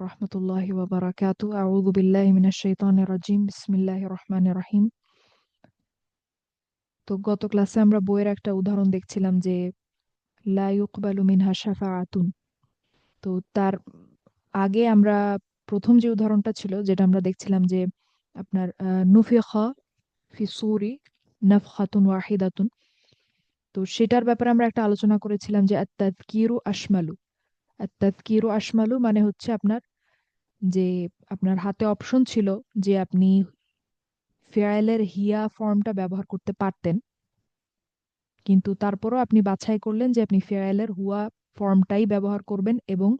রাহমাতুল্লাহি ওয়া বারাকাতু। আউযু বিল্লাহি মিনাশ শাইতানির রাজিম। রহিম। তো গত ক্লাসে আমরা বইয়ের একটা উদাহরণ দেখছিলাম যে, লা তো তার আগে আমরা প্রথম যে উদাহরণটা ছিল, যেটা আমরা দেখছিলাম যে, আপনার নুফিখা ফি সূরি নাফখাতুন ওয়াহিদাতুন। তো সেটার ব্যাপারে আমরা একটা আলোচনা করেছিলাম যে আত্তাযকিরু আশমালু। আত্তাযকিরু আশমালু মানে হচ্ছে আপনার যে আপনার হাতে অপশন ছিল যে আপনি ফেয়ারের হিয়া ফর্মটা ব্যবহার করতে পারতেন। কিন্তু তারপরও আপনি বাছাই করলেন যে আপনি ফেয়ারের হুয়া ফর্মটাই ব্যবহার করবেন এবং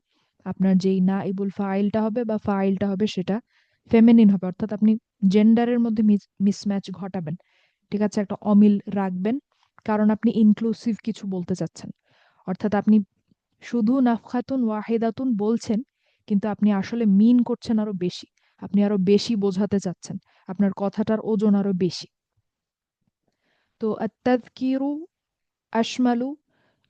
আপনার যেই না ইবুল ফাইলটা হবে বা ফাইলটা হবে সেটা ফেমিনিন হবে। অর্থাৎ আপনি জেন্ডারের মধ্যে মিসম্যাচ ঘটাবেন। ঠিক আছে, একটা অমিল রাখবেন। কারণ আপনি ইনক্লুসিভ কিছু বলতে চাচ্ছেন। অর্থাৎ আপনি শুধু নাফখাতুন ওয়াহিদাতুন বলছেন, কিন্তু আপনি আসলে মিন করছেন আরও বেশি। আপনি আরও বেশি বোঝাতে চাচ্ছেন। আপনার কথাটার ওজন আরও বেশি। তো আত্তাযকিরু আশমালু,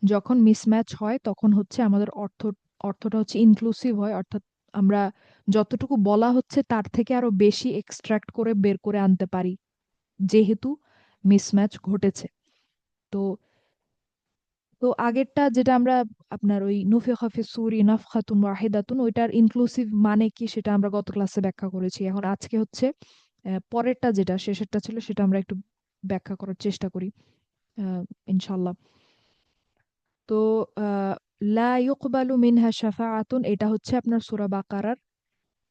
যখন মিসম্যাচ হয়, তখন হচ্ছে আমাদের অর্থ, অর্থটা হচ্ছে ইনক্লুসিভ হয়। অর্থাৎ আমরা যতটুকু বলা হচ্ছে, তার থেকে আরও বেশি এক্সট্রাক্ট করে বের করে আনতে পারি। যেহেতু মিসম্যাচ ঘটেছে। তো তো আগেরটা যেটা আমরা আপনার ওই নুফিখা ফি সুরি নাফখাতুন ওয়াহিদাতুন ওইটার ইনক্লুসিভ মানে কি সেটা আমরা গত ক্লাসে ব্যাখ্যা করেছি। এখন আজকে হচ্ছে আহ, পরেরটা যেটা শেষেরটা ছিল সেটা আমরা একটু ব্যাখ্যা করার চেষ্টা করি আহ, ইনশাল্লাহ তো আহ, লা ইউকবালু মিনহা শাফাআতুন এটা হচ্ছে আপনার সূরা বাকারার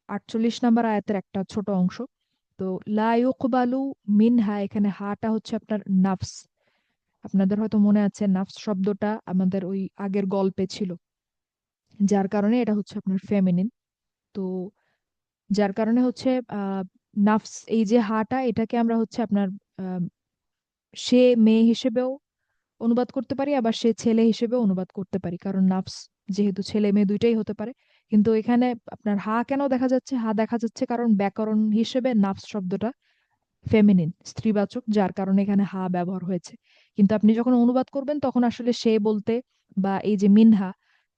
আটচল্লিশ নম্বর আয়াতের একটা ছোট অংশ। তো লা ইউকবালু মিনহা এখানে হাটা হচ্ছে আপনার নাফস। আপনাদের হয়তো মনে আছে নাফস শব্দটা আমাদের ওই আগের গল্পে ছিল। যার কারণে এটা হচ্ছে আপনার ফেমিনিন তো যার কারণে হচ্ছে নাফস এই যে হাটা, এটাকে আমরা হচ্ছে আপনার সে মেয়ে হিসেবেও অনুবাদ করতে পারি, আবার সে ছেলে হিসেবেও অনুবাদ করতে পারি। কারণ নাফস যেহেতু ছেলে মেয়ে দুইটাই হতে পারে। কিন্তু এখানে আপনার হা কেন দেখা যাচ্ছে? হা দেখা যাচ্ছে কারণ ব্যাকরণ হিসেবে নাফস শব্দটা ফেমিনিন স্ত্রীবাচক যার কারণে এখানে হা ব্যবহার হয়েছে। কিন্তু আপনি যখন অনুবাদ করবেন তখন আসলে সে বলতে বা এই যে মিনহা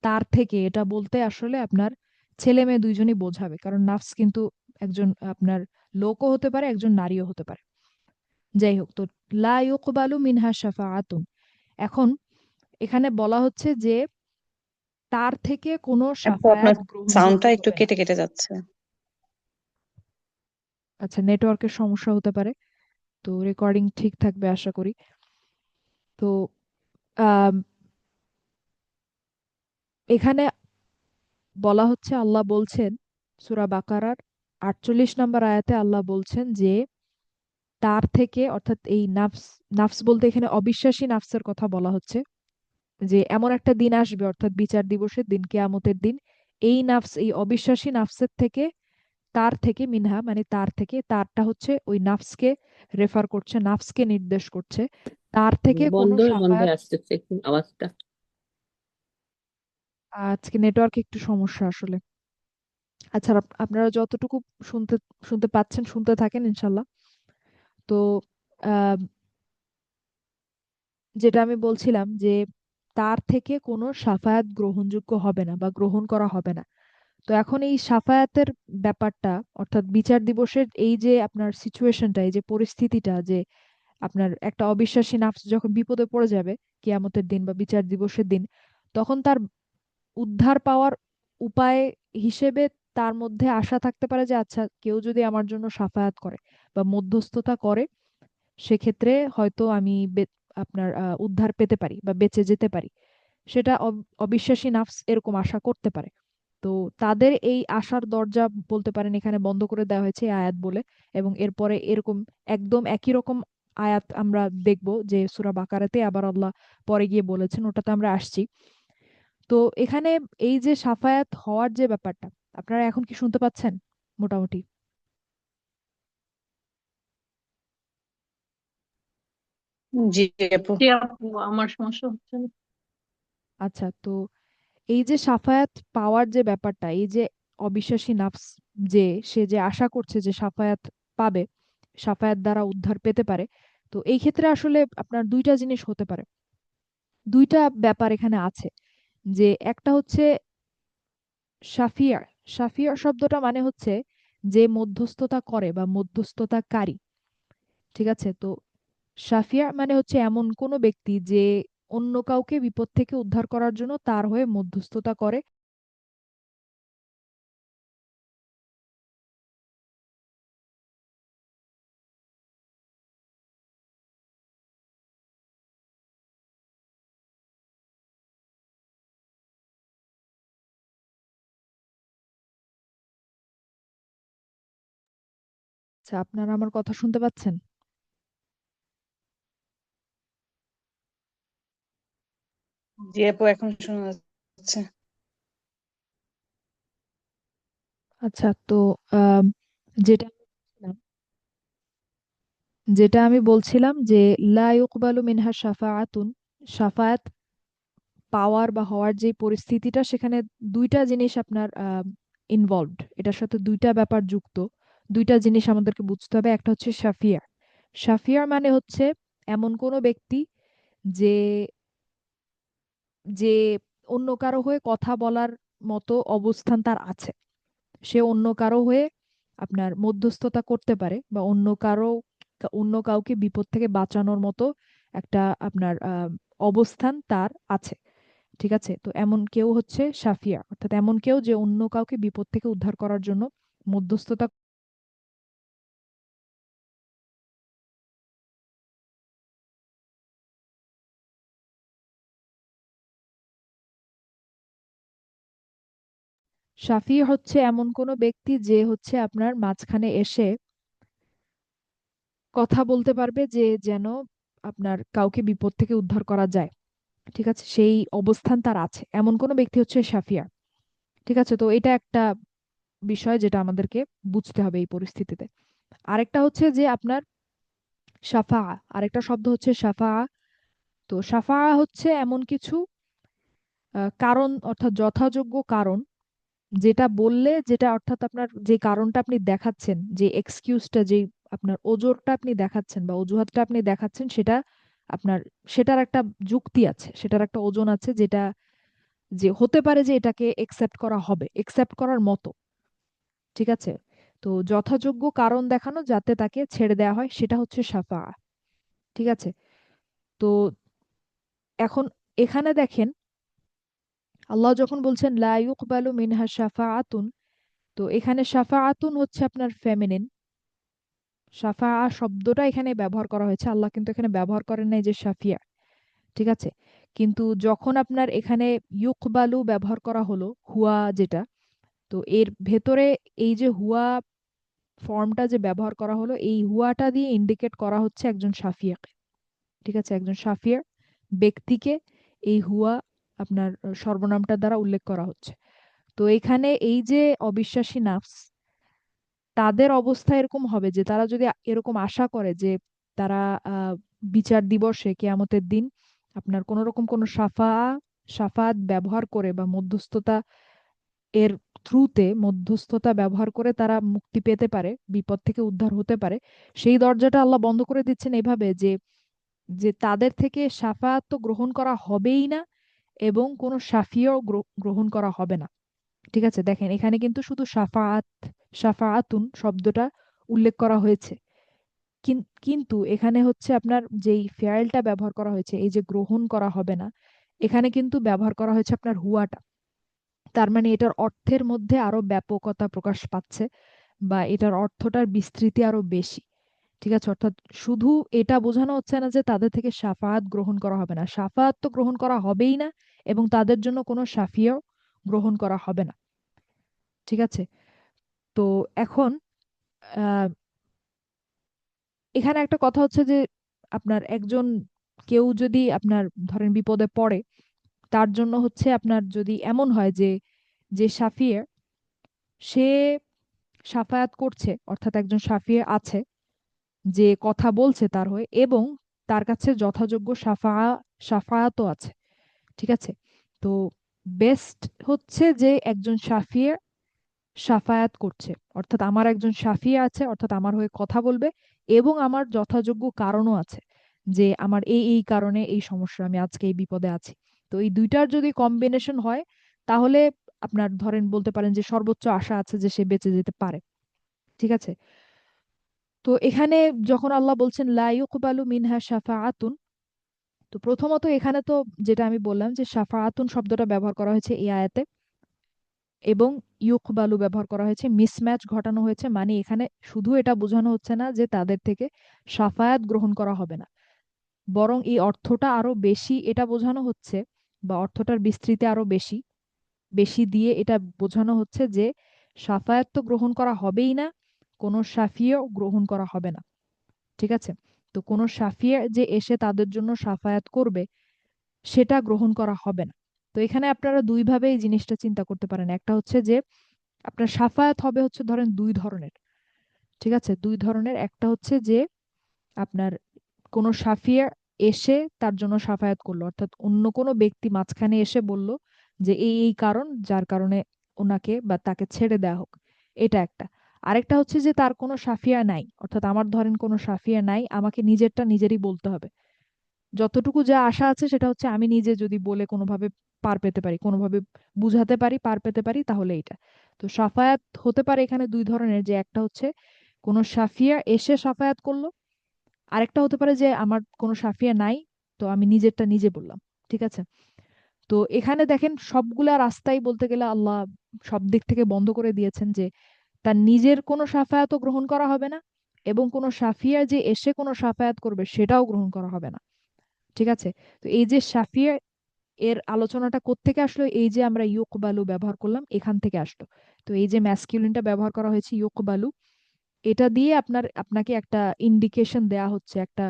তার থেকে এটা বলতে আসলে আপনার ছেলে মেয়ে দুইজনই বোঝাবে। কারণ নাফস কিন্তু একজন আপনার লোকও হতে পারে একজন নারীও হতে পারে। যাই হোক তো লা ইউকবালু মিনহা শাফা আতুন এখন এখানে বলা হচ্ছে যে তার থেকে কোনো সাউন্ডটা একটু কেটে কেটে যাচ্ছে। আচ্ছা নেটওয়ার্কের সমস্যা হতে পারে। তো রেকর্ডিং ঠিক থাকবে আশা করি। তো এখানে বলা হচ্ছে আল্লাহ বলছেন, সূরা বাকারার আটচল্লিশ নম্বর আয়াতে আল্লাহ বলছেন যে, তার থেকে অর্থাৎ এই নাফস নাফস বলতে এখানে অবিশ্বাসী নাফসের কথা বলা হচ্ছে। যে এমন একটা দিন আসবে, অর্থাৎ বিচার দিবসের দিন, কেয়ামতের দিন, এই নাফস, এই অবিশ্বাসী নাফসের থেকে তার থেকে মিনহা মানে তার থেকে তারটা হচ্ছে ওই নাফসকে রেফার করছে নাফসকে নির্দেশ করছে। তার থেকে কোনো বন্ধ বন্ধ সাফায়াত আসতেছে একটু আওয়াজটা। আজকে নেটওয়ার্ক একটু সমস্যা আসলে। আচ্ছা আপ- আপনারা যতটুকু শুনতে শুনতে পাচ্ছেন শুনতে থাকেন ইনশাল্লাহ তো আহ, যেটা আমি বলছিলাম যে তার থেকে কোনো সাফায়াত গ্রহণযোগ্য হবে না বা গ্রহণ করা হবে না। তো এখন এই সাফায়াতের ব্যাপারটা, অর্থাৎ বিচার দিবসের এই যে আপনার সিচুয়েশনটা এই যে পরিস্থিতিটা যে আপনার একটা অবিশ্বাসী নাফস যখন বিপদে পড়ে যাবে, কিয়ামতের দিন বা বিচার দিবসের দিন, তখন তার উদ্ধার পাওয়ার উপায় হিসেবে তার মধ্যে আশা থাকতে পারে যে আচ্ছা কেউ যদি আমার জন্য সাফায়াত করে বা মধ্যস্থতা করে, সেক্ষেত্রে হয়তো আমি আপনার উদ্ধার পেতে পারি বা বেঁচে যেতে পারি। সেটা অবিশ্বাসী নাফস এরকম আশা করতে পারে। তো তাদের এই আশার দরজা বলতে পারেন এখানে বন্ধ করে দেওয়া হয়েছে এই আয়াত বলে এবং এরপরে এরকম একদম একই রকম আয়াত আমরা দেখব যে সুরা বাকারাতে আবার আল্লাহ পরে গিয়ে বলেছেন ওটাতে আমরা আসছি। তো এখানে এই যে সাফায়াত হওয়ার যে ব্যাপারটা আপনারা এখন কি শুনতে পাচ্ছেন মোটামুটি? জি আপু। আমার সমস্যা হচ্ছে আচ্ছা তো এই যে সাফায়াত পাওয়ার যে ব্যাপারটা, এই যে অবিশ্বাসী নাফস যে, সে যে আশা করছে যে সাফায়াত পাবে, সাফায়াত দ্বারা উদ্ধার পেতে পারে, তো এই ক্ষেত্রে আসলে আপনার দুইটা জিনিস হতে পারে। দুইটা ব্যাপার এখানে আছে, যে একটা হচ্ছে শাফিয়ার শাফিয়ার শব্দটা মানে হচ্ছে যে মধ্যস্থতা করে বা মধ্যস্থতাকারী, ঠিক আছে? তো শাফিয়া মানে হচ্ছে এমন কোনো ব্যক্তি যে অন্য কাউকে বিপদ থেকে উদ্ধার করার জন্য তার হয়ে মধ্যস্থতা করে। আচ্ছা আপনারা আমার কথা শুনতে পাচ্ছেন? জি আপু এখন শোনা যাচ্ছে। আচ্ছা তো যেটা যেটা আমি বলছিলাম যে, লা মিনহা শাফাআতুন, শাফায়াত পাওয়ার বা হওয়ার যে পরিস্থিতিটা, সেখানে দুইটা জিনিস আপনার ইনভলভড এটার সাথে দুইটা ব্যাপার যুক্ত। দুইটা জিনিস আমাদেরকে বুঝতে হবে। একটা হচ্ছে শাফিয়ার শাফিয়ার মানে হচ্ছে এমন কোনো ব্যক্তি যে যে অন্য কারও হয়ে কথা বলার মতো অবস্থান তার আছে। সে অন্য কারও হয়ে আপনার মধ্যস্থতা করতে পারে বা অন্য কারও, অন্য কাউকে বিপদ থেকে বাঁচানোর মতো একটা আপনার অবস্থান তার আছে। ঠিক আছে? তো এমন কেউ হচ্ছে সাফিয়া অর্থাৎ এমন কেউ যে অন্য কাউকে বিপদ থেকে উদ্ধার করার জন্য মধ্যস্থতা সাফি হচ্ছে এমন কোনো ব্যক্তি যে হচ্ছে আপনার মাঝখানে এসে কথা বলতে পারবে যে যেন আপনার কাউকে বিপদ থেকে উদ্ধার করা যায়। ঠিক আছে? সেই অবস্থান তার আছে। এমন কোনো ব্যক্তি হচ্ছে সাফিয়া ঠিক আছে? তো এটা একটা বিষয় যেটা আমাদেরকে বুঝতে হবে এই পরিস্থিতিতে। আরেকটা হচ্ছে যে আপনার সাফা আরেকটা শব্দ হচ্ছে সাফা তো সাফা হচ্ছে এমন কিছু কারণ অর্থাৎ যথাযোগ্য কারণ যেটা বললে, যেটা অর্থাৎ আপনার যে কারণটা আপনি দেখাচ্ছেন, যে এক্সকিউজটা যে আপনার ওজোরটা আপনি দেখাচ্ছেন বা অজুহাতটা আপনি দেখাচ্ছেন, সেটা আপনার, সেটার একটা যুক্তি আছে, সেটার একটা ওজন আছে যেটা, যে হতে পারে যে এটাকে একসেপ্ট করা হবে একসেপ্ট করার মতো। ঠিক আছে? তো যথাযোগ্য কারণ দেখানো যাতে তাকে ছেড়ে দেওয়া হয়, সেটা হচ্ছে সাফা। ঠিক আছে? তো এখন এখানে দেখেন আল্লাহ যখন বলছেন, লা ইউকবালু মিনহা শাফাআতুন তো এখানে শাফাআতুন হচ্ছে আপনার ফেমিনিন শাফা শব্দটা এখানে ব্যবহার করা হয়েছে, আল্লাহ কিন্তু এখানে ব্যবহার করেন নাই যে শাফিয়া, ঠিক আছে? কিন্তু যখন আপনার এখানে ইউকবালু ব্যবহার করা হলো, হুয়া যেটা, তো এর ভেতরে এই যে হুয়া ফর্মটা যে ব্যবহার করা হলো, এই হুয়াটা দিয়ে ইন্ডিকেট করা হচ্ছে একজন সাফিয়াকে ঠিক আছে? একজন সাফিয়ার ব্যক্তিকে এই হুয়া আপনার সর্বনামটা দ্বারা উল্লেখ করা হচ্ছে। তো এখানে এই যে অবিশ্বাসী নাফস, তাদের অবস্থা এরকম হবে যে তারা যদি এরকম আশা করে যে তারা বিচার দিবসে কেয়ামতের দিন আপনার কোন রকম কোনো সাফা, সাফাত ব্যবহার করে বা মধ্যস্থতা এর থ্রুতে মধ্যস্থতা ব্যবহার করে তারা মুক্তি পেতে পারে, বিপদ থেকে উদ্ধার হতে পারে, সেই দরজাটা আল্লাহ বন্ধ করে দিচ্ছেন এভাবে যে যে তাদের থেকে সাফাত তো গ্রহণ করা হবেই না এবং কোনো সাফিও গ্রহণ করা হবে না। ঠিক আছে? দেখেন, এখানে কিন্তু শুধু সাফাআত, সাফাআতুন শব্দটা উল্লেখ করা হয়েছে। কিন- কিন্তু এখানে হচ্ছে আপনার যেই ফেয়ারটা ব্যবহার করা হয়েছে, এই যে গ্রহণ করা হবে না, এখানে কিন্তু ব্যবহার করা হয়েছে আপনার হুয়াটা। তার মানে এটার অর্থের মধ্যে আরও ব্যাপকতা প্রকাশ পাচ্ছে বা এটার অর্থটার বিস্তৃতি আরও বেশি। ঠিক আছে? অর্থাৎ শুধু এটা বোঝানো হচ্ছে না যে তাদের থেকে সাফাত গ্রহণ করা হবে না। সাফায়াত তো গ্রহণ করা হবেই না এবং তাদের জন্য কোনো সাফিয়াও গ্রহণ করা হবে না। ঠিক আছে? তো এখন এখানে একটা কথা হচ্ছে যে আপনার একজন কেউ যদি আপনার ধরেন বিপদে পড়ে, তার জন্য হচ্ছে আপনার যদি এমন হয় যে যে সাফিয়ে সে সাফায়াত করছে, অর্থাৎ একজন সাফিয়ে আছে যে কথা বলছে তার হয়ে এবং তার কাছে যথাযোগ্য সাফা, সাফায়াতও আছে, ঠিক আছে? তো বেস্ট হচ্ছে যে একজন সাফিয়ে সাফায়াত করছে, অর্থাৎ আমার একজন সাফিয়া আছে, অর্থাৎ আমার হয়ে কথা বলবে এবং আমার যথাযোগ্য কারণও আছে যে আমার এই এই কারণে এই সমস্যা, আমি আজকে এই বিপদে আছি। তো এই দুইটার যদি কম্বিনেশন হয়, তাহলে আপনার ধরেন বলতে পারেন যে সর্বোচ্চ আশা আছে যে সে বেঁচে যেতে পারে, ঠিক আছে? তো এখানে যখন আল্লাহ বলছেন, লা ইউকবালু মিনহা শাফাআতুন তো প্রথমত এখানে তো যেটা আমি বললাম যে সাফা আতুন শব্দটা ব্যবহার করা হয়েছে এই আয়াতে এবং ইউকবালু ব্যবহার করা হয়েছে, মিসম্যাচ ঘটানো হয়েছে মানে এখানে শুধু এটা বোঝানো হচ্ছে না যে তাদের থেকে সাফায়াত গ্রহণ করা হবে না। বরং এই অর্থটা আরও বেশি এটা বোঝানো হচ্ছে বা অর্থটার বিস্তৃতি আরও বেশি বেশি দিয়ে এটা বোঝানো হচ্ছে যে সাফায়াত তো গ্রহণ করা হবেই না কোনো সাফিও গ্রহণ করা হবে না। ঠিক আছে? তো কোনো সাফিয়া যে এসে তাদের জন্য সাফায়াত করবে, সেটা গ্রহণ করা হবে না। তো এখানে আপনারা দুইভাবে এই জিনিসটা চিন্তা করতে পারেন। একটা হচ্ছে যে, আপনার সাফায়াত হবে হচ্ছে ধরেন দুই ধরনের। ঠিক আছে? দুই ধরনের। একটা হচ্ছে যে, আপনার কোনো সাফিয়া এসে তার জন্য সাফায়াত করল। অর্থাৎ অন্য কোনো ব্যক্তি মাঝখানে এসে বলল যে, এই এই কারণ, যার কারণে ওনাকে বা তাকে ছেড়ে দেওয়া হোক। এটা একটা। আরেকটা হচ্ছে যে তার কোনো সাফিয়া নাই, অর্থাৎ আমার ধরেন কোনো সাফিয়া নাই, আমাকে নিজেরটা নিজেরই বলতে হবে। যতটুকু যা আশা আছে সেটা হচ্ছে আমি নিজে যদি বলে কোনোভাবে পার পেতে পারি, কোনোভাবে বুঝাতে পারি, পার পেতে পারি, তাহলে এটা তো সাফায়াত হতে পারে এখানে দুই ধরনের, যে একটা হচ্ছে কোনো সাফিয়া এসে সাফায়াত করল, আরেকটা হতে পারে যে আমার কোনো সাফিয়া নাই, তো আমি নিজেরটা নিজে বললাম, ঠিক আছে? তো এখানে দেখেন সবগুলা রাস্তাই বলতে গেলে আল্লাহ সব দিক থেকে বন্ধ করে দিয়েছেন যে তার নিজের কোনো সাফায়াতও গ্রহণ করা হবে না এবং কোনো সাফিয়া যে এসে কোনো সাফায়াত করবে সেটাও গ্রহণ করা হবে না। ঠিক আছে? তো এই যে সাফিয়া এর আলোচনাটা কোত্থেকে আসলো? এই যে আমরা ইউকবালু ব্যবহার করলাম, এখান থেকে আসলো। তো এই যে ম্যাসকিউলিনটা ব্যবহার করা হয়েছে ইউকবালু, এটা দিয়ে আপনার, আপনাকে একটা ইন্ডিকেশন দেয়া হচ্ছে, একটা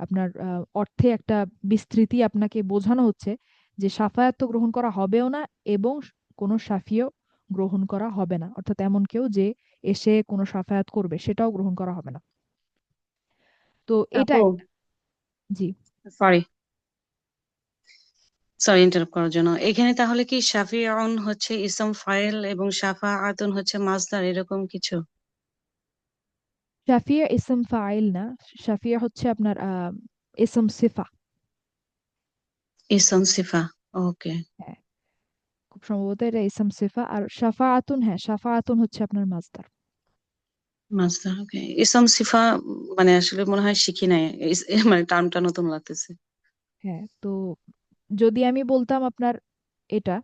আপনার অর্থে একটা বিস্তৃতি আপনাকে বোঝানো হচ্ছে যে সাফায়াত গ্রহণ করা হবেও না এবং কোনো সাফিও গ্রহণ করা হবে না। অর্থাৎ এমন কেউ যে এসে কোনো সাফায়াত করবে সেটাও গ্রহণ করা হবে না। তো এটা আপু জি। সরি সরি ইন্টারাপ্ট করার জন্য। এখানে তাহলে কি শাফিউন হচ্ছে ইসম ফাইল এবং শাফাআতুন হচ্ছে মাসদার এরকম কিছু? শাফিয়া ইসম ফাইল না শাফিয়া হচ্ছে আপনার ইসম সিফা। ইসম সিফা ওকে। হ্যাঁ। সম্ভবত এটা ইসম সিফা। আর শাফাআতুন হ্যাঁ শাফাআতুন হচ্ছে আপনার মাসদার ওকে। ইসম সিফা মানে আসলে মনে হয় শিখি নাই। মানে টার্মটা নতুন লাগতেছে। হ্যাঁ তো যদি আমি বলতাম আপনার এটা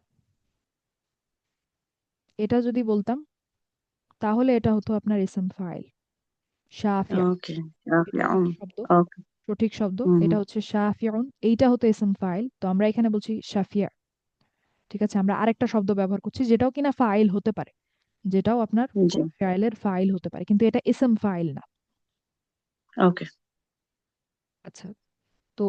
এটা যদি বলতাম তাহলে এটা হতো আপনার ইসম ফাইল। শাফিয়া। ওকে সঠিক শব্দ। ওকে। সঠিক শব্দ। এটা হচ্ছে শাফিউন। এইটা হতো ইসম ফাইল। তো আমরা এখানে বলছি শাফিয়া। ঠিক আছে? আমরা আরেকটা শব্দ ব্যবহার করছি যেটাও কিনা ফাইল হতে পারে। যেটাও আপনার জি। ফাইলের ফাইল হতে পারে। কিন্তু এটা ইসম ফাইল না। ওকে আচ্ছা। তো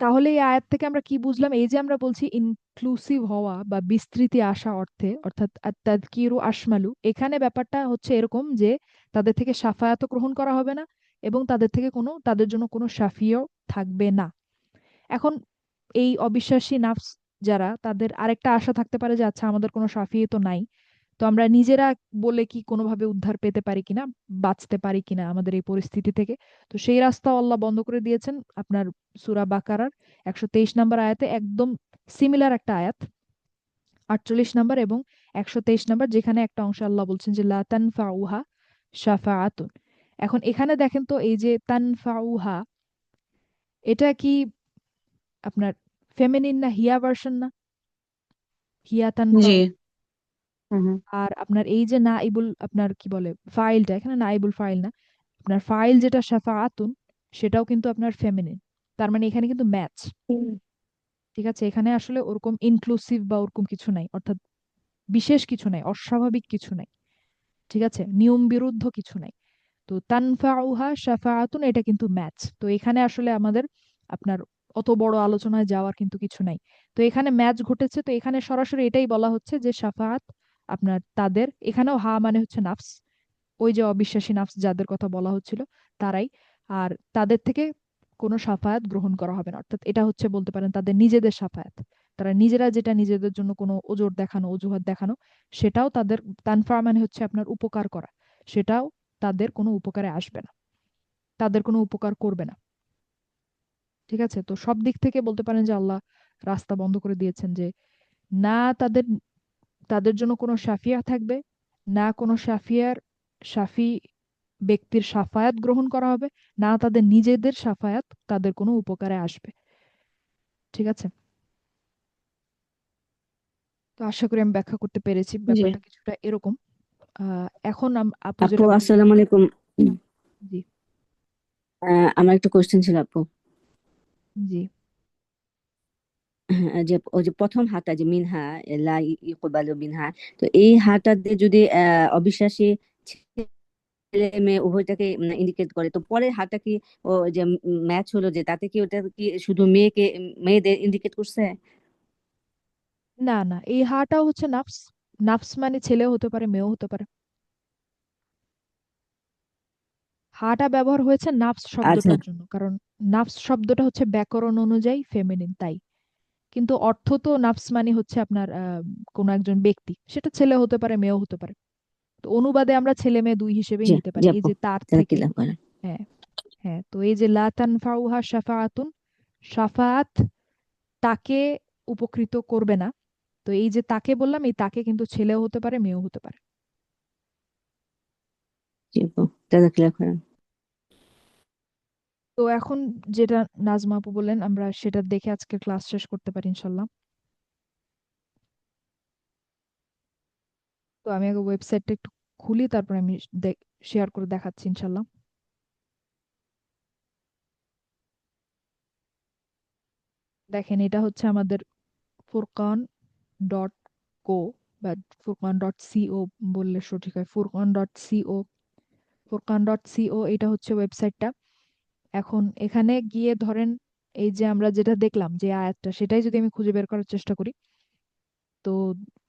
তাহলে এই আয়াত থেকে আমরা কি বুঝলাম? এই যে আমরা বলছি ইনক্লুসিভ হওয়া বা বিস্তৃতি আসা অর্থে অর্থাৎ তাদকিরু আশমালু এখানে ব্যাপারটা হচ্ছে এরকম যে তাদের থেকে সাফায়াত গ্রহণ করা হবে না এবং তাদের থেকে কোনো তাদের জন্য কোনো সাফিও থাকবে না। এখন এই অবিশ্বাসী নাফস যারা, তাদের আরেকটা আশা থাকতে পারে যে আচ্ছা আমাদের কোনো সাফি তো নাই। তো আমরা নিজেরা বলে কি কোনোভাবে উদ্ধার পেতে পারি কিনা, বাঁচতে পারি কিনা আমাদের এই পরিস্থিতি থেকে। তো সেই রাস্তাও আল্লাহ বন্ধ করে দিয়েছেন আপনার সূরা বাকারার একশো তেইশ নম্বর আয়াতে, একদম সিমিলার একটা আয়াত। আটচল্লিশ নম্বর এবং একশো তেইশ নম্বর, যেখানে একটা অংশ আল্লাহ বলছেন যে, লা তানফাউহা শাফাআতুন। এখন এখানে দেখেন তো, এই যে তানফাউহা, এটা কি আপনার ফেমিনিন না হিয়া ভার্সন না হিয়া তানফাউ জি। হুম হুম। আর আপনার এই যে নাইবুল আপনার কি বলে ফাইলটা এখানে নাইবুল ফাইল না আপনার ফাইল যেটা শাফাআতুন সেটাও কিন্তু আপনার ফেমিনিন তার মানে এখানে কিন্তু ম্যাচ ঠিক আছে? এখানে আসলে ওরকম ইনক্লুসিভ বা ওরকম কিছু নাই অর্থাৎ বিশেষ কিছু নাই অস্বাভাবিক কিছু নাই। ঠিক আছে? নিয়ম বিরুদ্ধ কিছু নাই। তো তানফাউহা শাফাআতুন এটা কিন্তু ম্যাচ তো এখানে আসলে আমাদের আপনার অত বড় আলোচনায় যাওয়ার কিন্তু কিছু নাই। তো এখানে ম্যাচ ঘটেছে, তো এখানে সরাসরি এটাই বলা হচ্ছে যে শাফাআত আপনার তাদের, এখানেও হা মানে হচ্ছে নাফস। ওই যে অবিশ্বাসী নাফস যাদের কথা বলা হচ্ছিল, তারাই। আর তাদের থেকে কোনো সাফায়াত গ্রহণ করা হবে না। অর্থাৎ এটা হচ্ছে বলতে পারেন তাদের নিজেদের সাফায়াত। তারা নিজেরা যেটা নিজেদের জন্য কোনো ওজোর দেখানো, অজুহাত দেখানো, সেটাও তাদের তানফা মানে হচ্ছে আপনার উপকার করা। সেটাও তাদের কোনো উপকারে আসবে না। তাদের কোনো উপকার করবে না। ঠিক আছে? তো সব দিক থেকে বলতে পারেন যে আল্লাহ রাস্তা বন্ধ করে দিয়েছেন যে না তাদের তাদের জন্য কোনো শাফিয়া থাকবে না কোনো শাফিয়ার শাফি ব্যক্তির সাফায়াত গ্রহণ করা হবে না তাদের নিজেদের সাফায়াত তাদের কোনো উপকারে আসবে। ঠিক আছে? তো আশা করি আমি ব্যাখ্যা করতে পেরেছি ব্যাপারটা কিছুটা এরকম। এখন আপু আসসালামু আলাইকুম। জি। আমার একটা কোশ্চেন ছিল আপু। জি। হ্যাঁ, যে ওই যে প্রথম হাটা যে মিনহা লা ইকবালু মিনহা তো এই হাটা দিয়ে যদি অবিশ্বাসী ছেলে মেয়ে উভয়টাকে ইন্ডিকেট করে তো পরের হাটা কি ও যে ম্যাচ হলো যে তাতে কি ওটা কি শুধু মেয়েকে মেয়েদের ইন্ডিকেট করছে? না না এই হাটাও হচ্ছে নাফস নাফস মানে ছেলেও হতে পারে মেয়েও হতে পারে। হাটা ব্যবহার হয়েছে নাফস আচ্ছা। শব্দটার জন্য কারণ নাফস শব্দটা হচ্ছে ব্যাকরণ অনুযায়ী ফেমিনিন তাই। কিন্তু অর্থ তো নাফস মানে হচ্ছে আপনার আহ কোনো একজন ব্যক্তি সেটা ছেলে হতে পারে মেয়েও হতে পারে। তো অনুবাদে আমরা ছেলে মেয়ে দুই হিসেবেই জি নিতে পারি। এই আপু যে তার তারা থেকে লাভ করে হ্যাঁ হ্যাঁ তো এই যে লা তানফাউহা শাফাআতুন শাফাআত তাকে উপকৃত করবে না। তো এই যে তাকে বললাম এই তাকে কিন্তু ছেলেও হতে পারে মেয়েও হতে পারে। জি আপু। তো এখন যেটা নাজমা আপু বললেন, আমরা সেটা দেখে আজকে ক্লাস শেষ করতে পারি ইনশাল্লাহ। তো আমি আগে ওয়েবসাইটটা একটু খুলি, তারপর আমি শেয়ার করে দেখাচ্ছি ইনশাল্লাহ। দেখেন, এটা হচ্ছে আমাদের ফুরকান ডট কো বা ফুরকান ডট সিও বললে সঠিক হয়। Furqan dot co Furqan dot co এটা হচ্ছে ওয়েবসাইটটা এখন এখানে গিয়ে ধরেন এই যে আমরা যেটা দেখলাম যে আয়াতটা, সেটাই যদি আমি খুঁজে বের করার চেষ্টা করি, তো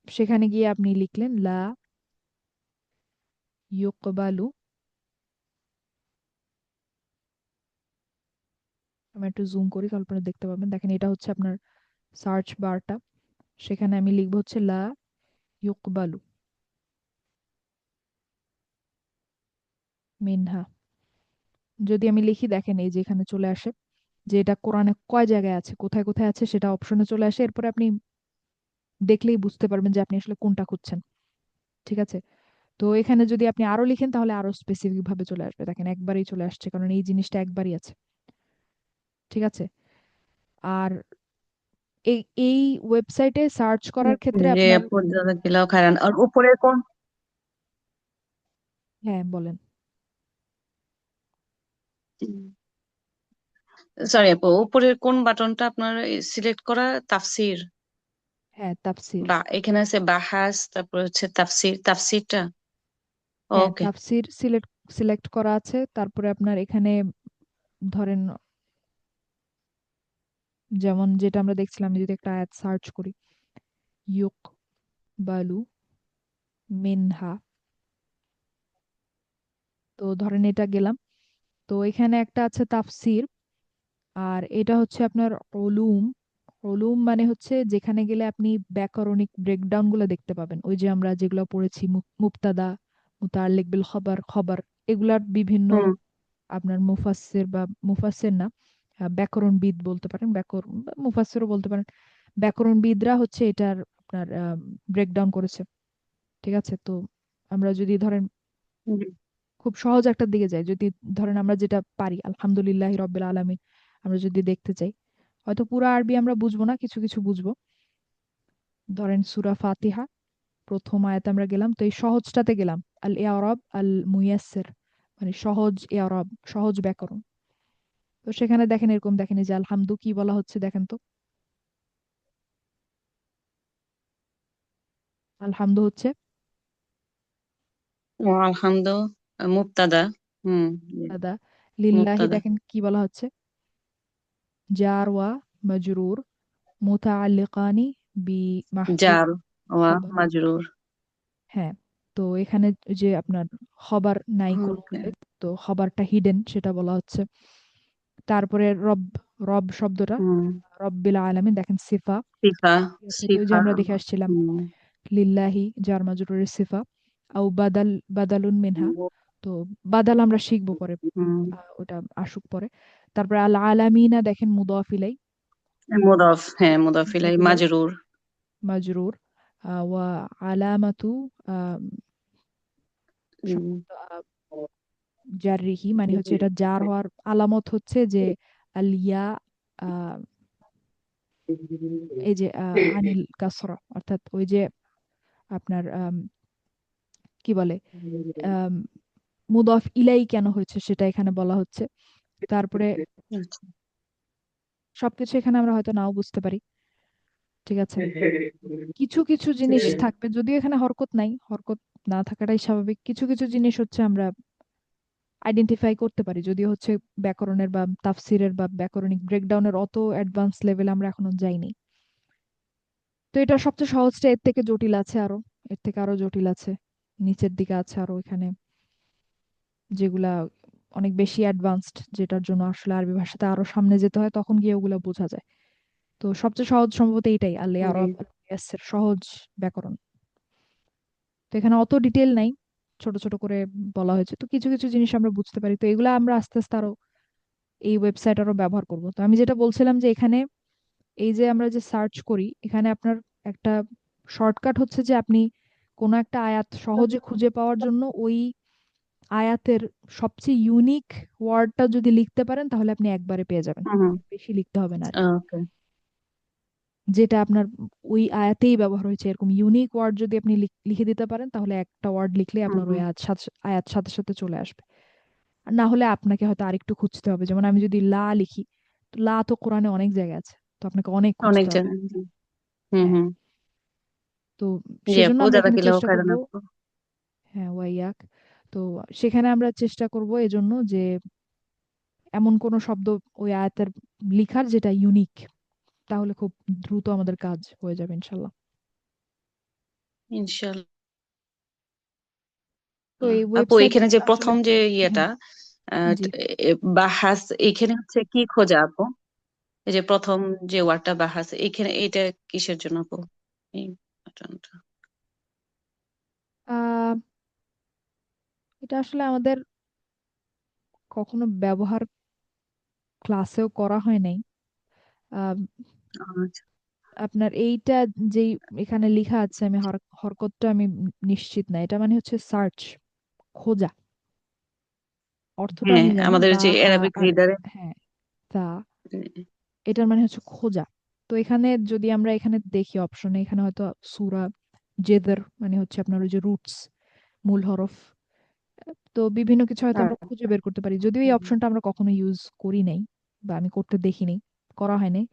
সেখানে গিয়ে আপনি লিখলেন, লা ইউকবালু আমি একটু জুম করি তাহলে আপনারা দেখতে পাবেন। দেখেন এটা হচ্ছে আপনার সার্চ বারটা সেখানে আমি লিখব হচ্ছে লা ইউকবালু। মিনহা যদি আমি লিখি দেখেন এই যে এখানে চলে আসে যে এটা কোরআনে কয় জায়গায় আছে কোথায় কোথায় আছে সেটা অপশনে চলে আসে। এরপরে আপনি দেখলেই বুঝতে পারবেন যে আপনি আসলে কোনটা খুঁজছেন। ঠিক আছে? তো এখানে যদি আপনি আরও লিখেন তাহলে আরও স্পেসিফিক ভাবে চলে আসবে। দেখেন একবারই চলে আসছে কারণ এই জিনিসটা একবারই আছে। ঠিক আছে? আর এই এই ওয়েবসাইটে সার্চ করার ক্ষেত্রে জি আপনার আপু জাযাকাল্লাহু খাইরান আর উপরে কোন? হ্যাঁ বলেন। সরি আপু উপরের কোন বাটনটা আপনার সিলেক্ট করা তাফসির? হ্যাঁ তাফসির। বা এখানে আছে বাহাস তারপর হচ্ছে তাফসির তাফসিরটা? হ্যাঁ ওকে তাফসির সিলেক্ট সিলেক্ট করা আছে তারপরে আপনার এখানে ধরেন যেমন যেটা আমরা দেখছিলাম যদি একটা আয়াত সার্চ করি ইউক বালু মিনহা। তো ধরেন এটা গেলাম তো এখানে একটা আছে তাফসির। আর এটা হচ্ছে আপনার ওলুম ওলুম মানে হচ্ছে যেখানে গেলে আপনি ব্যাকরণিক ব্রেকডাউনগুলো দেখতে পাবেন। ওই যে আমরা যেগুলো পড়েছি মুক্তাদা মুবতাদা মুতাআল্লিক বিল খবর খবর এগুলার বিভিন্ন আপনার মুফাসসির বা মুফাসসির না ব্যাকরণবিদ বলতে পারেন ব্যাকরণ বা মুফাসসিরও বলতে পারেন। ব্যাকরণবিদরা হচ্ছে এটার আপনার ব্রেকডাউন করেছে। ঠিক আছে? তো আমরা যদি ধরেন। খুব সহজ একটা দিকে যায়। যদি ধরেন আমরা যেটা পারি, আলহামদুলিল্লাহ রব্বিল আলামিন, আমরা যদি দেখতে চাই। হয়তো পুরো আরবি আমরা বুঝব না, কিছু কিছু বুঝব। ধরেন সুরা ফাতিহা, প্রথম আয়াতে আমরা গেলাম, তো এই সহজটাতে গেলাম। আল ইয়ারব আল মুয়াসের মানে সহজ ইয়ারব সহজ ব্যাকরণ। তো সেখানে দেখেন এরকম, দেখেন যে আলহামদু, কি বলা হচ্ছে দেখেন তো? আলহামদু হচ্ছে আলহামদু। মুবতাদা হুম লিল্লাহি মুবতাদা দেখেন কি বলা হচ্ছে? জার ওয়া মাজরুর মুতাআল্লিকানি বি জার ওয়া মাজরুর। হ্যাঁ তো এখানে যে আপনার খবর নাই তো খবরটা হিডেন সেটা বলা হচ্ছে। তারপরে রব রব শব্দটা। রব্বিল আলামিন দেখেন সিফা। যে আমরা দেখে আসছিলাম। লিল্লাহি জার মাজরুরের সিফা। আও বাদাল বাদালুন মিনহা। তো বাদাল আমরা শিখব পরে ওটা আসুক পরে। তারপরে আল আলামিনা দেখেন মুদাফ ইলাই মুদাফ হ্যাঁ মুদাফ ইলাই মাজরুর। মাজরুর ওয়া আলামাতু জাররিহি মানে হচ্ছে এটা জার হওয়ার আলামত হচ্ছে যে আলিয়া এই যে আহ, আনিল কাসরা অর্থাৎ ওই যে আপনার কি বলে? মুদাফ ইলাই কেন হয়েছে সেটা এখানে বলা হচ্ছে। তারপরে আচ্ছা। সবকিছু এখানে আমরা হয়তো নাও বুঝতে পারি। ঠিক আছে? কিছু কিছু জিনিস থাকবে যদিও এখানে হরকত নাই হরকত না থাকাটাই স্বাভাবিক। কিছু কিছু জিনিস হচ্ছে আমরা আইডেন্টিফাই করতে পারি যদিও হচ্ছে ব্যাকরণের বা তাফসিরের বা ব্যাকরণিক ব্রেকডাউনের অত অ্যাডভান্স লেভেল আমরা এখনও যাইনি। তো এটা সবচেয়ে সহজটা এর থেকে জটিল আছে আরও এর থেকে আরও জটিল আছে নিচের দিকে আছে আরও এখানে। যেগুলা অনেক বেশি অ্যাডভান্সড যেটার জন্য আসলে আরবি ভাষাতে আরও সামনে যেতে হয় তখন গিয়ে ওগুলা বোঝা যায়। তো সবচেয়ে সহজ সম্ভবত এইটাই আল্লে আরব এর সহজ ব্যাকরণ। তো এখানে অত ডিটেল নাই ছোট ছোট করে বলা হয়েছে। তো কিছু কিছু জিনিস আমরা বুঝতে পারি। তো এগুলা আমরা আস্তে আস্তে আরও এই ওয়েবসাইট আরও ব্যবহার করব। তো আমি যেটা বলছিলাম যে এখানে এই যে আমরা যে সার্চ করি এখানে আপনার একটা শর্টকাট হচ্ছে যে আপনি কোনো একটা আয়াত সহজে খুঁজে পাওয়ার জন্য ওই আয়াতের সবচেয়ে ইউনিক ওয়ার্ডটা যদি লিখতে পারেন তাহলে আপনি একবারে পেয়ে যাবেন। হুম বেশি লিখতে হবে না ওকে যেটা আপনার ওই আয়াতেই ব্যবহার হয়েছে এরকম ইউনিক ওয়ার্ড যদি আপনি লিখ- লিখে দিতে পারেন তাহলে একটা ওয়ার্ড লিখলে আপনার ওই হুম। আয়াত সাথে আয়াত সাথে সাথে চলে আসবে। আর না হলে আপনাকে হয়তো আরেকটু খুঁজতে হবে। যেমন আমি যদি লা লিখি তো লা তো কোরআনে অনেক জায়গায় আছে তো আপনাকে অনেক অনেক খুঁজতে হবে। জায়গায় হুম হ্যাঁ হুম তো জি সেজন্য আপু আমরা এখানে চেষ্টা করব আপু হ্যাঁ ওয়াইয়াক। তো সেখানে আমরা চেষ্টা করব এজন্য যে এমন কোনো শব্দ ওই আয়াতের লিখার যেটা ইউনিক তাহলে খুব দ্রুত আমাদের কাজ হয়ে যাবে ইনশাল্লাহ। ইনশাআল্লাহ তো এই আপু এখানে যে প্রথম যে হ্যাঁ। ইয়েটা আহ, বাহাস এখানে হচ্ছে কি খোঁজা আপু? এই যে প্রথম যে ওয়ার্ডটা বাহাস এখানে এটা কিসের জন্য আপু? এই আহ এটা আসলে আমাদের কখনো ব্যবহার ক্লাসেও করা হয় নাই। আহ, আচ্ছা। আপনার এইটা যেই এখানে লেখা আছে আমি হর- হরকতটা আমি নিশ্চিত না। এটা মানে হচ্ছে সার্চ খোঁজা। অর্থটা হ্যাঁ আমি জানি আমাদের বা যে হা অ্যারাবিক আর রিডারে হ্যাঁ তা এটার মানে হচ্ছে খোঁজা। তো এখানে যদি আমরা এখানে দেখি অপশনে এখানে হয়তো সুরা জেদার মানে হচ্ছে আপনার ওই যে রুটস মূল হরফ। তো বিভিন্ন কিছু হয়তো আমরা খুঁজে বের করতে পারি। যদিও এই অপশনটা আমরা কখনো ইউজ করি নাই বা আমি করতে দেখিনি করা হয় নাই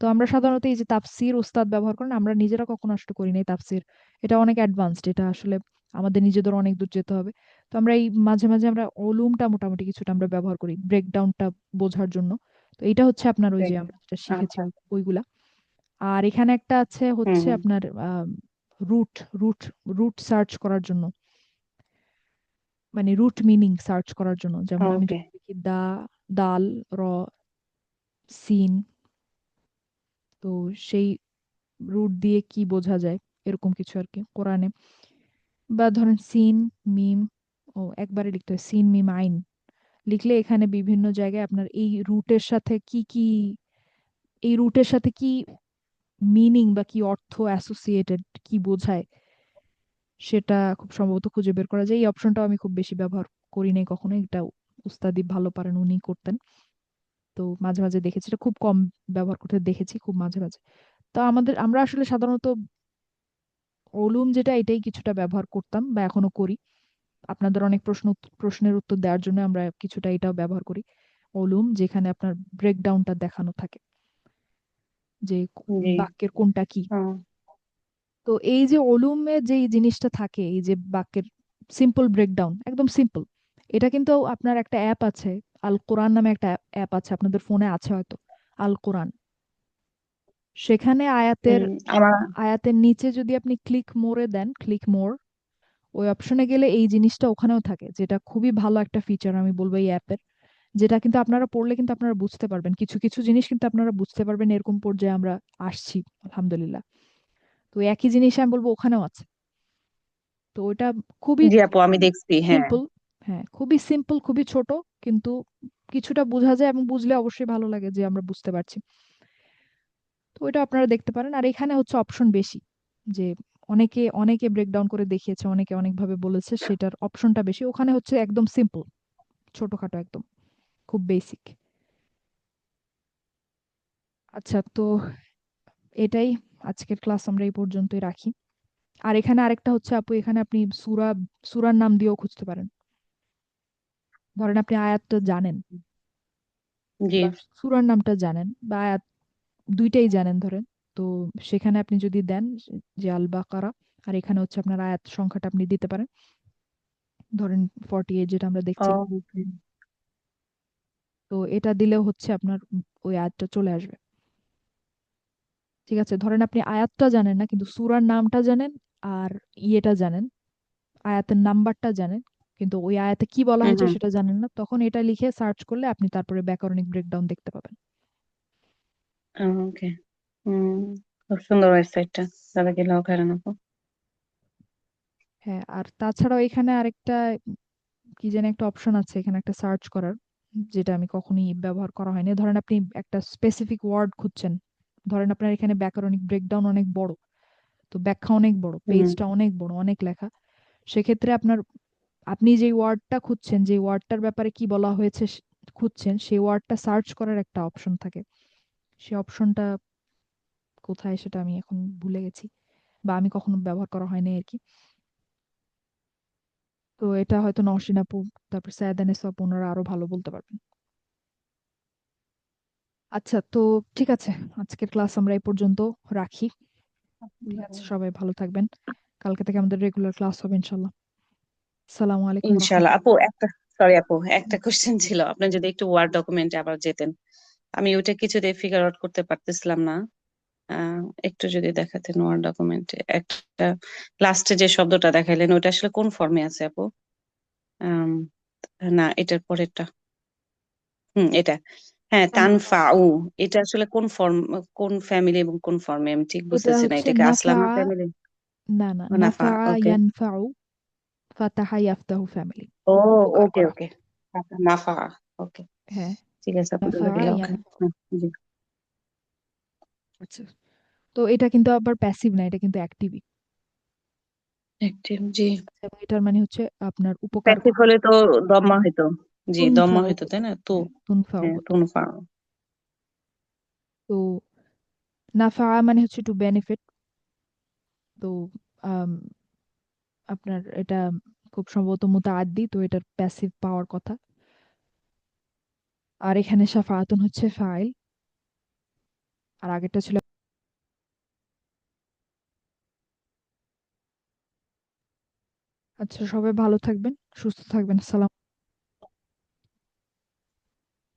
তো আমরা সাধারণত এই যে তাফসির উস্তাদ ব্যবহার করেন আমরা নিজেরা কখনো আসলে করি নাই তাফসির। এটা অনেক অ্যাডভান্সড এটা আসলে আমাদের নিজেদের অনেক দূর যেতে হবে। তো আমরা এই মাঝে মাঝে আমরা অলুমটা মোটামুটি কিছুটা আমরা ব্যবহার করি ব্রেকডাউনটা বোঝার জন্য। তো এটা হচ্ছে আপনার ওই যে আমরা যেটা শিখেছি আচ্ছা। ওইগুলা আর এখানে একটা আছে হচ্ছে হুম। আপনার রুট রুট রুট সার্চ করার জন্য। মানে রুট মিনিং সার্চ করার জন্য। যেমন আমি ওকে যদি লিখি দা দাল র সিন তো সেই রুট দিয়ে কি বোঝা যায়? এরকম কিছু আর কি কোরআনে। বা ধরেন সিন মিম ও একবারে লিখতে হয় সিন মিম আইন। লিখলে এখানে বিভিন্ন জায়গায় আপনার এই রুটের সাথে কি কি এই রুটের সাথে কি মিনিং বা কি অর্থ অ্যাসোসিয়েটেড কি বোঝায়? সেটা খুব সম্ভবত খুঁজে বের করা যায়। এই অপশনটাও আমি খুব বেশি ব্যবহার করি নাই কখনো এটা উস্তাদি ভালো পারেন উনি করতেন। তো মাঝে মাঝে দেখেছি। এটা খুব কম ব্যবহার করতে দেখেছি খুব মাঝে মাঝে। তো আমাদের আমরা আসলে সাধারণত ওলুম যেটা এটাই কিছুটা ব্যবহার করতাম বা এখনও করি। আপনাদের অনেক প্রশ্ন প্রশ্নের উত্তর দেওয়ার জন্য আমরা কিছুটা এটাও ব্যবহার করি। ওলুম যেখানে আপনার ব্রেকডাউনটা দেখানো থাকে। যে বাক্যের কোনটা কি? হুম তো এই যে ওলুমে যে জিনিসটা থাকে এই যে বাক্যের সিম্পল ব্রেকডাউন একদম সিম্পল এটা কিন্তু আপনার একটা অ্যাপ আছে আল কোরআন নামে একটা অ্যাপ আছে আপনাদের ফোনে আছে হয়তো আল কোরআন সেখানে আয়াতের আয়াতের নিচে যদি আপনি ক্লিক মোরে দেন ক্লিক মোর ওই অপশনে গেলে এই জিনিসটা ওখানেও থাকে যেটা খুবই ভালো একটা ফিচার আমি বলব এই অ্যাপের যেটা কিন্তু আপনারা পড়লে কিন্তু আপনারা বুঝতে পারবেন কিছু কিছু জিনিস কিন্তু আপনারা বুঝতে পারবেন এরকম পর্যায়ে আমরা আসছি আলহামদুলিল্লাহ। তো একই জিনিস আমি বলব ওখানেও আছে। তো ওটা খুবই জি আপু আমি দেখছি হ্যাঁ। সিম্পল হ্যাঁ খুবই সিম্পল খুবই ছোট কিন্তু কিছুটা বোঝা যায় এবং বুঝলে অবশ্যই ভালো লাগে যে আমরা বুঝতে পারছি। তো ওইটা আপনারা দেখতে পারেন। আর এখানে হচ্ছে অপশন বেশি যে অনেকে অনেকে ব্রেকডাউন করে দেখিয়েছে অনেকে অনেকভাবে বলেছে সেটার অপশনটা বেশি। ওখানে হচ্ছে একদম সিম্পল ছোটখাটো একদম খুব বেসিক আচ্ছা তো এটাই আজকের ক্লাস আমরা এই পর্যন্তই রাখি। আর এখানে আরেকটা হচ্ছে আপু এখানে আপনি সুরা সুরার নাম দিয়েও খুঁজতে পারেন। ধরেন আপনি আয়াতটা জানেন। জি। সুরার নামটা জানেন বা আয়াত দুইটাই জানেন ধরেন। তো সেখানে আপনি যদি দেন যে আল বাকারা আর এখানে হচ্ছে আপনার আয়াত সংখ্যাটা আপনি দিতে পারেন। ধরেন ফর্টি এইট যেটা আমরা দেখছি। তো এটা দিলেও হচ্ছে আপনার ওই আয়াতটা চলে আসবে। ঠিক আছে? ধরেন আপনি আয়াতটা জানেন না কিন্তু সুরার নামটা জানেন আর ইয়েটা জানেন আয়াতের নাম্বারটা জানেন কিন্তু ওই আয়াতে কি বলা হয়েছে সেটা জানেন না তখন এটা লিখে সার্চ করলে আপনি তারপরে ব্যাকরণিক ব্রেকডাউন দেখতে পাবেন। ওকে খুব সুন্দর ওয়েবসাইটটা জাজাকিল্লাহ খাইরান আপু হ্যাঁ আর তাছাড়াও এখানে আরেকটা কি যেন একটা অপশন আছে এখানে একটা সার্চ করার যেটা আমি কখনোই ব্যবহার করা হয়নি। ধরেন আপনি একটা স্পেসিফিক ওয়ার্ড খুঁজছেন ধরেন আপনার এখানে ব্যাকরণিক ব্রেকডাউন অনেক বড় তো ব্যাখ্যা অনেক বড় পেজটা অনেক বড় অনেক লেখা। সেক্ষেত্রে আপনার আপনি যে ওয়ার্ডটা খুঁজছেন যে ওয়ার্ডটার ব্যাপারে কি বলা হয়েছে খুঁজছেন সেই ওয়ার্ডটা সার্চ করার একটা অপশন থাকে। সেই অপশনটা কোথায় সেটা আমি এখন ভুলে গেছি বা আমি কখনো ব্যবহার করা হয়নি আর কি। তো এটা হয়তো নওশিন আপু তারপর সায়দান আপু ওনারা আরও ভালো বলতে পারবেন। আচ্ছা তো ঠিক আছে। আজকের ক্লাস আমরা এই পর্যন্ত রাখি। ঠিক আছে। সবাই ভালো থাকবেন। কালকে থেকে আমাদের রেগুলার ক্লাস হবে ইনশাল্লাহ আসসালামু আলাইকুম ইনশাআল্লাহ। আপু একটা সরি আপু একটা কোশ্চেন ছিল। আপনি যদি একটু ওয়ার্ড ডকুমেন্টে আবার যেতেন। আমি ওইটা কিছুতে ফিগার আউট করতে পারতেছিলাম না। একটু যদি দেখাতেন ওয়ার্ড ডকুমেন্টে একটা লাস্টে যে শব্দটা দেখাইলেন ওইটা আসলে কোন ফর্মে আছে আপু? না এটার পরেরটা। হুম এটা। হ্যাঁ তানফাউ এটা আসলে কোন ফর্ম কোন ফ্যামিলি এবং কোন ফর্মে আমি ঠিক এটা বুঝতেছি না হচ্ছে আসলামা নাফা ফ্যামিলি না না নাফা নাফা ওকে ইয়ানফাউ ফাতাহা ইয়াফতাহু ফ্যামিলি ও ওকে করা ওকে নাফা ওকে হ্যাঁ ঠিক আছে নাফা হুম, জি। আচ্ছা। তো এটা কিন্তু আবার প্যাসিভ না এটা কিন্তু অ্যাক্টিভই অ্যাক্টিভ জি। এবং এটার মানে হচ্ছে আপনার উপকার প্যাসিভ করা হলে তো দম্মা হইতো। জি দম্মা হইতো তাই না? তু। হ্যাঁ তুনফাউ হ্যাঁ তুনফা তো নাফা মানে হচ্ছে টু বেনিফিট তো আপনার এটা খুব সম্ভবত মুতাআদ্দি তো এটার প্যাসিভ পাওয়ার কথা। আর এখানে শাফাআতুন হচ্ছে ফাইল আর আগেরটা ছিল আচ্ছা সবাই ভালো থাকবেন সুস্থ থাকবেন সালাম